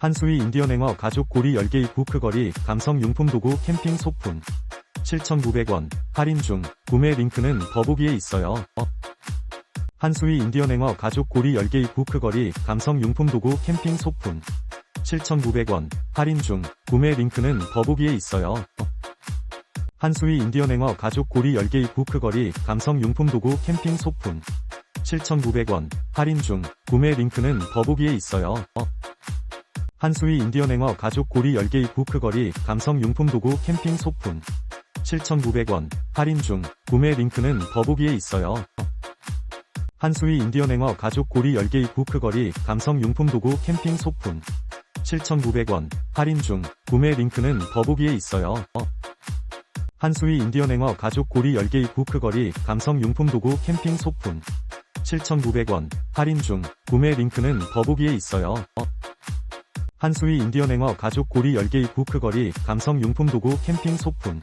한수위 인디언행어 가죽 고리 10개 부크거리 감성 용품 도구 캠핑 소품 7,900원 할인 중 구매 링크는 더보기에 있어요. 어. 한수위 인디언행어 가죽 고리 10개 부크거리 감성 용품 도구 캠핑 소품 7,900원 할인 중 구매 링크는 더보기에 있어요. 어. 한수위 인디언행어 가죽 고리 10개 부크거리 감성 용품 도구 캠핑 소품 7,900원 할인 중 구매 링크는 더보기에 있어요. 어. 한수위 인디언행어 가죽 고리 10개 부크거리 감성 용품 도구 캠핑 소품 7,900원 할인 중 구매 링크는 더보기에 있어요. 어. 한수위 인디언행어 가죽 고리 10개 부크거리 감성 용품 도구 캠핑 소품 7,900원 할인 중 구매 링크는 더보기에 있어요. 어. 한수위 인디언행어 가죽 고리 10개 부크거리 감성 용품 도구 캠핑 소품 7,900원 할인 중 구매 링크는 더보기에 있어요. 어. 한수위 인디언 행어 가죽 고리 10개 부크거리 감성 용품 도구 캠핑 소품